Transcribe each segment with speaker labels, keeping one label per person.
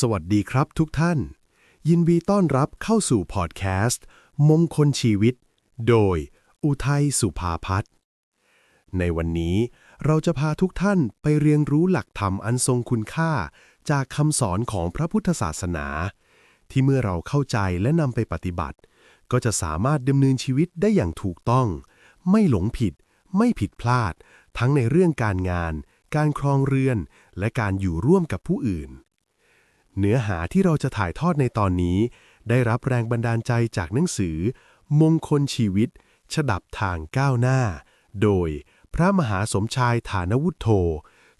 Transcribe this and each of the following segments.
Speaker 1: สวัสดีครับทุกท่าน ยินดีต้อนรับเข้าสู่พอดแคสต์มงคลชีวิต โดย อุทัยสุภาพัฒน์ในวันนี้เราจะพาทุกท่านไปเรียนรู้หลักธรรมอันทรงคุณค่า จากคำสอนของพระพุทธศาสนา ที่เมื่อเราเข้าใจและนำไปปฏิบัติ ก็จะสามารถดำเนินชีวิตได้อย่างถูกต้อง ไม่หลงผิด ไม่ผิดพลาด ทั้งในเรื่องการงาน การครองเรือน และการอยู่ร่วมกับผู้อื่น เนื้อหาที่เราจะถ่ายทอดในตอนนี้ ได้รับแรงบันดาลใจจากหนังสือ มงคลชีวิต ฉดับทางก้าวหน้า โดยพระมหาสมชายฐานวุฒโธ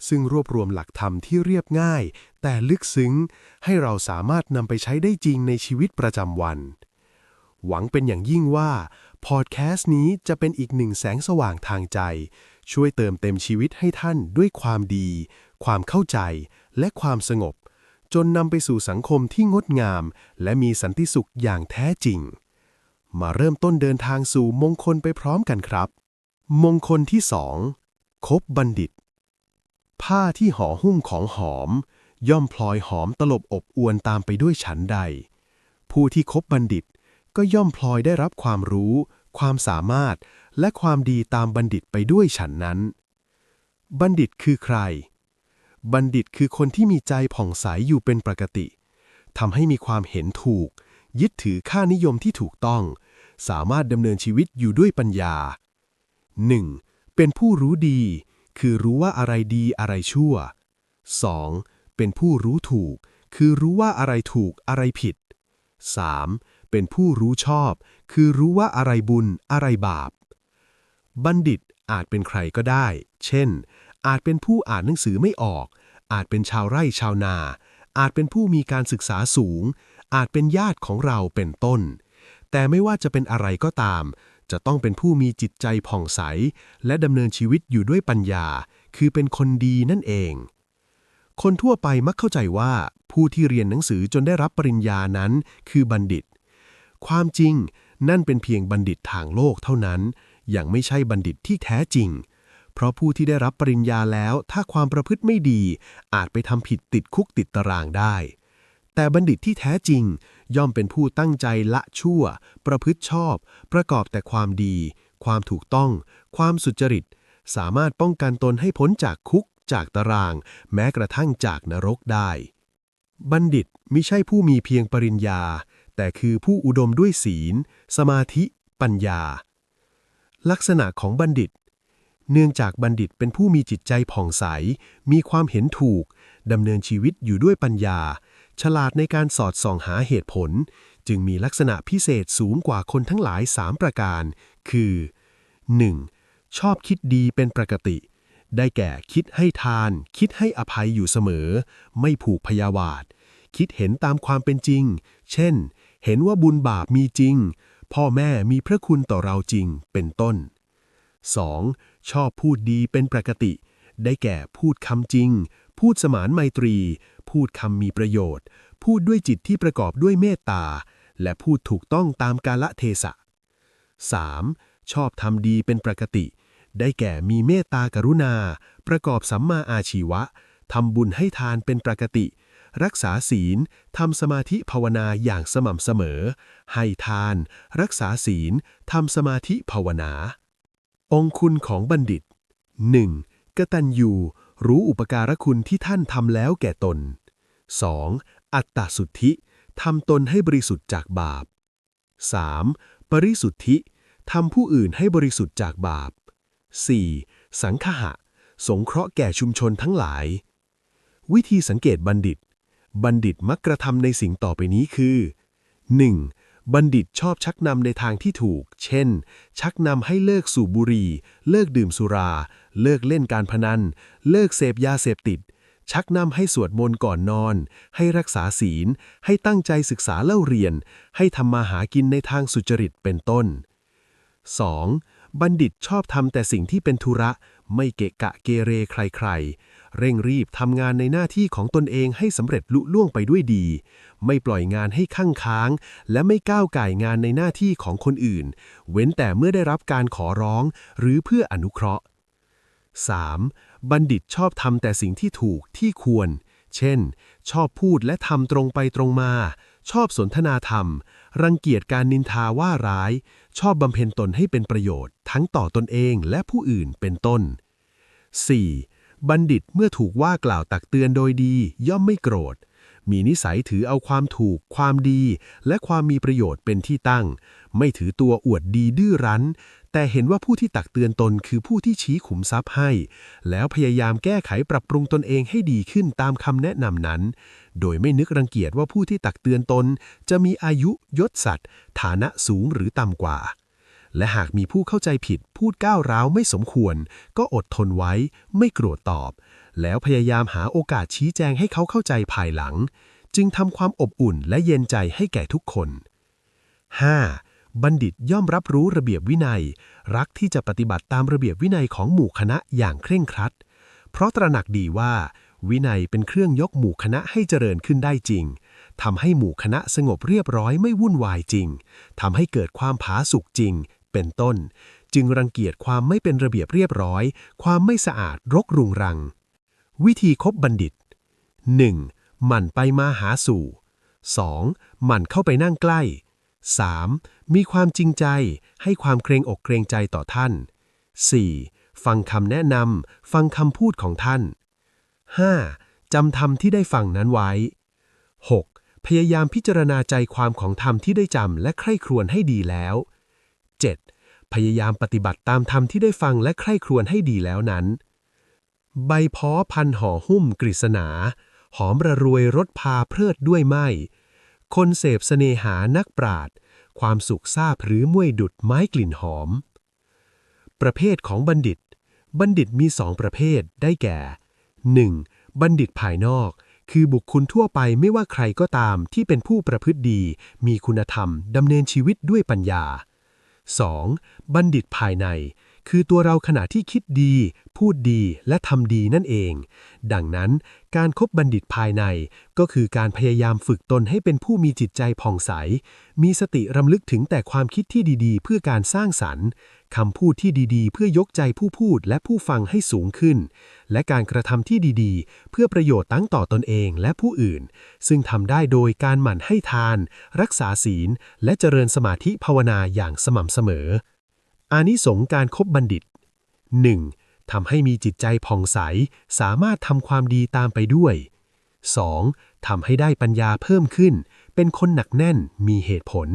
Speaker 1: ซึ่งรวบรวมหลักธรรมที่เรียบง่าย แต่ลึกซึ้ง ให้เราสามารถนำไปใช้ได้จริงในชีวิตประจำวัน หวังเป็นอย่างยิ่งว่า พอดแคสต์นี้จะเป็นอีกหนึ่งแสงสว่างทางใจ ช่วยเติมเต็มชีวิตให้ท่านด้วยความดี ความเข้าใจ และความสงบ จนนำไปสู่สังคมที่งดงาม และมีสันติสุขอย่างแท้จริง มาเริ่มต้นเดินทางสู่มงคลไปพร้อมกันครับ มงคลที่สองคบบัณฑิต ผ้าที่ห่อหุ้มของหอม ย่อมพลอยหอมตลบอบอวนตามไปด้วยฉันใด ผู้ที่คบบัณฑิตก็ย่อมพลอยได้รับความรู้ ความสามารถ และความดีตามบัณฑิตไปด้วยฉันนั้น บัณฑิตคือใคร บัณฑิตคือคนที่มีใจผ่องใสอยู่เป็นปกติทำให้มีความเห็นถูก ยึดถือค่านิยมที่ถูกต้อง สามารถดำเนินชีวิตอยู่ด้วยปัญญา 1. เป็นผู้รู้ดี คือรู้ว่าอะไรดีอะไรชั่ว 2. เป็นผู้รู้ถูก คือรู้ว่าอะไรถูกอะไรผิด 3. เป็นผู้รู้ชอบ คือรู้ว่าอะไรบุญอะไรบาป บัณฑิตอาจเป็นใครก็ได้ เช่น อาจเป็นผู้อ่านหนังสือไม่ออก อาจเป็นชาวไร่ชาวนา อาจเป็นผู้มีการศึกษาสูง อาจเป็นญาติของเราเป็นต้น แต่ไม่ว่าจะเป็นอะไรก็ตาม จะต้องเป็นผู้มีจิตใจผ่องใส และดำเนินชีวิตอยู่ด้วยปัญญา คือเป็นคนดีนั่นเอง คนทั่วไปมักเข้าใจว่า ผู้ที่เรียนหนังสือจนได้รับปริญญานั้น คือบัณฑิต ความจริงนั่นเป็นเพียงบัณฑิตทางโลกเท่านั้น ยังไม่ใช่บัณฑิตที่แท้จริง เพราะผู้ที่ได้รับปริญญาแล้วถ้าความประพฤติไม่ดี อาจไปทำผิดติดคุกติดตารางได้ แต่บัณฑิตที่แท้จริง ย่อมเป็นผู้ตั้งใจละชั่ว ประพฤติชอบ ประกอบแต่ความดี ความถูกต้อง ความสุจริต สามารถป้องกันตนให้พ้นจากคุก จากตาราง แม้กระทั่งจากนรกได้ บัณฑิตมิใช่ผู้มีเพียงปริญญา แต่คือผู้อุดมด้วยศีล สมาธิ ปัญญาลักษณะของบัณฑิต เนื่องจากบัณฑิตเป็นผู้มีจิตใจผ่องใส มีความเห็นถูก ดำเนินชีวิตอยู่ด้วยปัญญา ฉลาดในการสอดส่องหาเหตุผล จึงมีลักษณะพิเศษสูงกว่าคนทั้งหลาย 3 ประการ คือ 1. ชอบคิดดีเป็นปกติ ได้แก่คิดให้ทาน คิดให้อภัยอยู่เสมอ ไม่ผูกพยาบาท คิดเห็นตามความเป็นจริง เช่น เห็นว่าบุญบาปมีจริง พ่อแม่มีพระคุณต่อเราจริง เป็นต้น 2. ชอบพูดดีเป็นปกติ ได้แก่พูดคำจริง พูดสมานไมตรี พูดคำมีประโยชน์ พูดด้วยจิตที่ประกอบด้วยเมตตา และพูดถูกต้องตามกาละเทศะ 3. ชอบทำดีเป็นปกติ ได้แก่มีเมตตากรุณา ประกอบสัมมาอาชีวะทำบุญให้ทานเป็นปกติ รักษาศีลทำสมาธิภาวนาอย่างสม่ำเสมอ ให้ทาน รักษาศีลทำสมาธิภาวนา องคุณของบัณฑิต 1. กตัญญูรู้อุปการะคุณที่ท่านทำแล้วแก่ตน 2. อัตตสุทธิทำตนให้บริสุทธิ์จากบาป 3. ปริสุทธิทำผู้อื่นให้บริสุทธิ์จากบาป 4. สังคหะ สงเคราะห์แก่ชุมชนทั้งหลาย วิธีสังเกตบัณฑิต บัณฑิตมักกระทำในสิ่งต่อไปนี้คือ 1. บัณฑิตชอบชักนำในทางที่ถูก เช่น ชักนำให้เลิกสูบบุหรี่ เลิกดื่มสุรา เลิกเล่นการพนัน เลิกเสพยาเสพติด ชักนำให้สวดมนต์ก่อนนอน ให้รักษาศีล ให้ตั้งใจศึกษาเล่าเรียน ให้ทำมาหากินในทางสุจริตเป็นต้น 2. บัณฑิตชอบทำแต่สิ่งที่เป็นธุระ ไม่เกะกะเกเรใครๆ เร่งรีบทำงานในหน้าที่ของตนเองให้สำเร็จลุล่วงไปด้วยดี ไม่ปล่อยงานให้ข้างค้าง และไม่ก้าวไก่งานในหน้าที่ของคนอื่น เว้นแต่เมื่อได้รับการขอร้อง หรือเพื่ออนุเคราะห์ 3. บัณฑิตชอบทำแต่สิ่งที่ถูกที่ควร เช่น ชอบพูดและทำตรงไปตรงมา ชอบสนทนาธรรม รังเกียจการนินทาว่าร้าย ชอบบำเพ็ญตนให้เป็นประโยชน์ ทั้งต่อตนเองและผู้อื่นเป็นต้น 4. บัณฑิตเมื่อถูกว่ากล่าวตักเตือนโดยดี ย่อมไม่โกรธ มีนิสัยถือเอาความถูก ความดี และความมีประโยชน์เป็นที่ตั้ง ไม่ถือตัวอวดดีดื้อรั้น แต่เห็นว่าผู้ที่ตักเตือนตนคือผู้ที่ชี้ขุมทรัพย์ให้ แล้วพยายามแก้ไขปรับปรุงตนเองให้ดีขึ้นตามคำแนะนำนั้น โดยไม่นึกรังเกียจว่าผู้ที่ตักเตือนตน จะมีอายุยศศัตว์ฐานะสูงหรือต่ำกว่า และหากมีผู้เข้าใจผิดพูดก้าวร้าวไม่สมควร ก็อดทนไว้ไม่โกรธตอบ แล้วพยายามหาโอกาสชี้แจงให้เขาเข้าใจภายหลัง จึงทำความอบอุ่นและเย็นใจให้แก่ทุกคน 5. บัณฑิตย่อมรับรู้ระเบียบวินัย รักที่จะปฏิบัติตามระเบียบวินัยของหมู่คณะอย่างเคร่งครัด เพราะตระหนักดีว่า วินัยเป็นเครื่องยกหมู่คณะให้เจริญขึ้นได้จริงทำให้หมู่คณะสงบเรียบร้อยไม่วุ่นวายจริง ทำให้เกิดความผาสุกจริง เป็นต้น จึงรังเกียจความไม่เป็นระเบียบเรียบร้อย ความไม่สะอาดรกรุงรัง วิธีคบบัณฑิต 1. หมั่นไปมาหาสู่ 2. หมั่นเข้าไปนั่งใกล้ 3. มีความจริงใจให้ความเกรงอกเกรงใจต่อท่าน 4. ฟังคำแนะนำฟังคำพูดของท่าน 5. จำธรรมที่ได้ฟังนั้นไว้ 6. พยายามพิจารณาใจความของธรรมที่ได้จำและใคร่ครวญให้ดีแล้ว 7. พยายามปฏิบัติตามธรรมที่ได้ฟังและใคร่ครวญให้ดีแล้วนั้น ใบพ้อพันห่อหุ้มกฤษณา หอมระรวยรสพาเพลิดด้วยไม้คนเสพเสน่หานักปราด ความสุขซาบหรือมวยดุดไม้กลิ่นหอม ประเภทของบัณฑิต บัณฑิตมีสองประเภทได้แก่ 1. บัณฑิตภายนอกคือบุคคลทั่วไปไม่ว่าใครก็ตามที่เป็นผู้ประพฤติดี มีคุณธรรม ดำเนินชีวิตด้วยปัญญา 2. บัณฑิตภายใน คือตัวเราขณะที่คิดดี พูดดีและทำดีนั่นเอง ดังนั้นการคบบัณฑิตภายใน ก็คือการพยายามฝึกตนให้เป็นผู้มีจิตใจผ่องใส มีสติรำลึกถึงแต่ความคิดที่ดีๆ เพื่อการสร้างสรรค์คำพูดที่ดีๆ เพื่อยกใจผู้พูดและผู้ฟังให้สูงขึ้น และการกระทำที่ดีๆ เพื่อประโยชน์ตั้งต่อตนเองและผู้อื่น ซึ่งทำได้โดยการหมั่นให้ทาน รักษาศีล และเจริญสมาธิภาวนาอย่างสม่ำเสมอ อานิสงการครบบัณฑิต 1. ทำให้มีจิตใจผ่องใส สามารถทำความดีตามไปด้วย 2. ทำให้ได้ปัญญาเพิ่มขึ้น เป็นคนหนักแน่นมีเหตุผล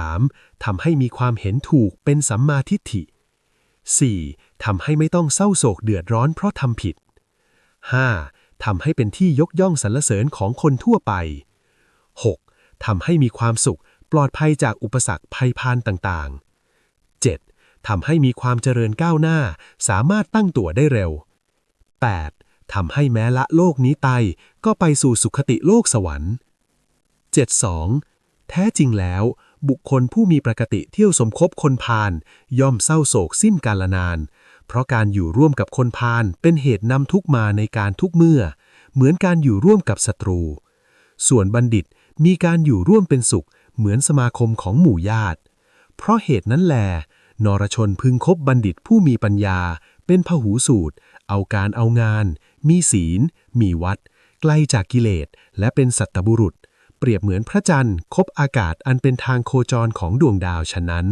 Speaker 1: 3. ทำให้มีความเห็นถูกเป็นสัมมาทิฏฐิ 4. ทำให้ไม่ต้องเศร้าโศกเดือดร้อนเพราะทำผิด 5. ทำให้เป็นที่ยกย่องสรรเสริญของคนทั่วไป 6. ทำให้มีความสุขปลอดภัยจากอุปสรรคภัยพานต่างๆ ทำให้มีความเจริญก้าวหน้า สามารถตั้งตัวได้เร็ว 8. ทำให้แม้ละโลกนี้ตายก็ไปสู่สุขติโลกสวรรค์ 72. แท้จริงแล้ว บุคคลผู้มีประกติเที่ยวสมคบคนพาลย่อมเศร้าโศกสิ้นกาลนาน เพราะการอยู่ร่วมกับคนพาลเป็นเหตุนำทุกมาในการทุกเมื่อ เหมือนการอยู่ร่วมกับศัตรู ส่วนบัณฑิตมีการอยู่ร่วมเป็นสุข เหมือนสมาคมของหมู่ญาติ เพราะเหตุนั้นแล นรชนพึงคบบัณฑิตผู้มีปัญญา เป็นพหูสูตร เอาการเอางาน มีศีล มีวัด ไกลจากกิเลส และเป็นสัตตบุรุษ เปรียบเหมือนพระจันทร์คบอากาศอันเป็นทางโคจรของดวงดาวฉะนั้น